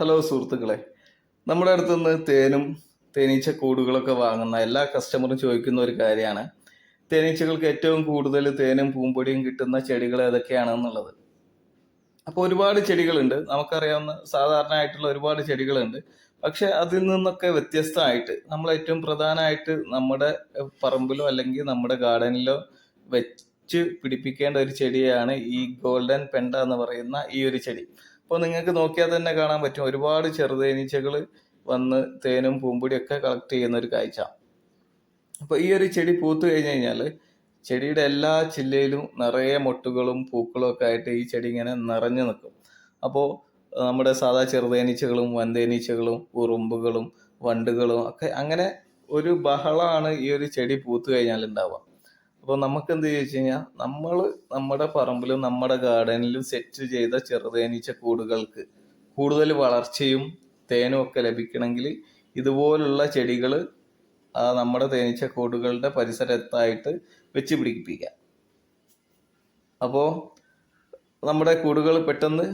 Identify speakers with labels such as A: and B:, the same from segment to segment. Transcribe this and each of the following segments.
A: Hello സുഹൃത്തുക്കളെ. നമ്മുടെ അടുത്ത് നിന്ന് തേനും തേനീച്ച കൂടുകളൊക്കെ വാങ്ങുന്ന എല്ലാ കസ്റ്റമറും ചോദിക്കുന്ന ഒരു കാര്യമാണ്. തേനീച്ചകൾക്ക് ഏറ്റവും കൂടുതൽ തേനും പൂമ്പൊടിയും കിട്ടുന്ന ചെടികൾ ഏതൊക്കെയാണെന്നുള്ളത് അപ്പോൾ ഒരുപാട് ചെടികളുണ്ട്. നമുക്കറിയാവുന്ന സാധാരണ ആയിട്ടുള്ള ഒരുപാട് ചെടികളുണ്ട്. പക്ഷെ അതിൽ നിന്നൊക്കെ വ്യത്യസ്തമായിട്ട് നമ്മൾ ഏറ്റവും പ്രധാനമായിട്ട് നമ്മുടെ പറമ്പിലോ അല്ലെങ്കിൽ നമ്മുടെ ഗാർഡനിലോ വെച്ച് പിടിപ്പിക്കേണ്ട ഒരു ചെടിയാണ് ഈ ഗോൾഡൻ പെണ്ട എന്ന് പറയുന്ന ഈ ഒരു ചെടി. അപ്പോൾ നിങ്ങൾക്ക് നോക്കിയാൽ തന്നെ കാണാൻ പറ്റും. ഒരുപാട് ചെറുതേനീച്ചകൾ വന്ന് തേനും പൂമ്പൊടിയൊക്കെ കളക്ട് ചെയ്യുന്ന ഒരു കാഴ്ച. അപ്പോൾ ഈ ഒരു ചെടി പൂത്തു കഴിഞ്ഞു കഴിഞ്ഞാൽ ചെടിയുടെ എല്ലാ ചില്ലയിലും നിറയെ മൊട്ടുകളും പൂക്കളും ഒക്കെ ആയിട്ട് ഈ ചെടി ഇങ്ങനെ നിറഞ്ഞു നിൽക്കും. അപ്പോൾ നമ്മുടെ സാധാ ചെറുതേനീച്ചകളും വൻതേനീച്ചകളും ഉറുമ്പുകളും വണ്ടുകളും ഒക്കെ അങ്ങനെ ഒരു ബഹളമാണ് ഈ ഒരു ചെടി പൂത്തു കഴിഞ്ഞാൽ ഉണ്ടാവുക. അപ്പോൾ നമുക്ക് എന്ത് ചോദിച്ചു കഴിഞ്ഞാൽ നമ്മൾ നമ്മുടെ പറമ്പിലും നമ്മുടെ ഗാർഡനിലും സെറ്റ് ചെയ്ത ചെറുതേനീച്ച കൂടുകൾക്ക് കൂടുതൽ വളർച്ചയും തേനും ഒക്കെ ലഭിക്കണമെങ്കിൽ ഇതുപോലുള്ള ചെടികൾ നമ്മുടെ തേനീച്ച കൂടുകളുടെ പരിസരത്തായിട്ട് വെച്ച് പിടിപ്പിക്കാം. അപ്പോൾ നമ്മുടെ കൂടുകൾ പെട്ടെന്ന്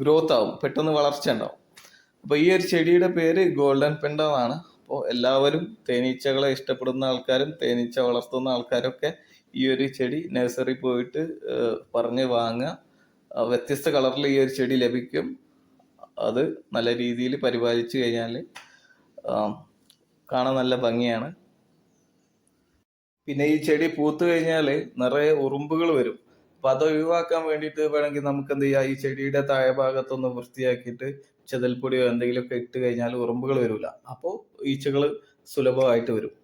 A: ഗ്രോത്ത് ആവും പെട്ടെന്ന് വളർച്ച ഉണ്ടാവും. അപ്പോൾ ഈ ഒരു ചെടിയുടെ പേര് ഗോൾഡൻ പെൻഡ എന്നാണ്. അപ്പോൾ എല്ലാവരും തേനീച്ചകളെ ഇഷ്ടപ്പെടുന്ന ആൾക്കാരും തേനീച്ച വളർത്തുന്ന ആൾക്കാരൊക്കെ ഈ ഒരു ചെടി നഴ്സറി പോയിട്ട് പറഞ്ഞ് വാങ്ങുക. വ്യത്യസ്ത കളറിൽ ഈ ഒരു ചെടി ലഭിക്കും. അത് നല്ല രീതിയിൽ പരിപാലിച്ചു കഴിഞ്ഞാൽ കാണാൻ നല്ല ഭംഗിയാണ്. പിന്നെ ഈ ചെടി പൂത്ത് കഴിഞ്ഞാൽ നിറയെ ഉറുമ്പുകൾ വരും. അപ്പം അത് ഒഴിവാക്കാൻ വേണ്ടിയിട്ട് വേണമെങ്കിൽ നമുക്ക് എന്ത് ചെയ്യാം? ഈ ചെടിയുടെ താഴെ ഭാഗത്തൊന്ന് വൃത്തിയാക്കിയിട്ട് ചെതൽപ്പൊടിയോ എന്തെങ്കിലുമൊക്കെ ഇട്ട് കഴിഞ്ഞാൽ ഉറുമ്പുകൾ വരില്ല അപ്പോൾ ഈച്ചകൾ സുലഭമായിട്ട് വരും.